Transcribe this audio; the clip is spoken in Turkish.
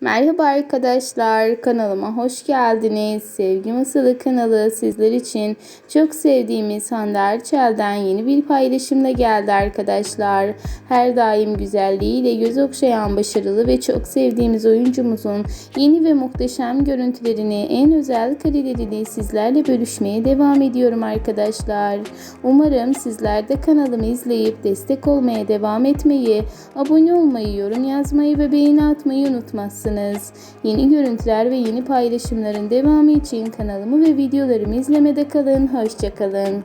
Merhaba arkadaşlar, kanalıma hoş geldiniz. Sevgi Masalı kanalı sizler için çok sevdiğimiz Hande Erçel'den yeni bir paylaşımla geldi arkadaşlar. Her daim güzelliğiyle göz okşayan başarılı ve çok sevdiğimiz oyuncumuzun yeni ve muhteşem görüntülerini, en özel karelerini sizlerle bölüşmeye devam ediyorum arkadaşlar. Umarım sizler de kanalımı izleyip destek olmaya devam etmeyi, abone olmayı, yorum yazmayı ve beğeni atmayı unutmazsınız. Yeni görüntüler ve yeni paylaşımların devamı için kanalımı ve videolarımı izlemede kalın. Hoşçakalın.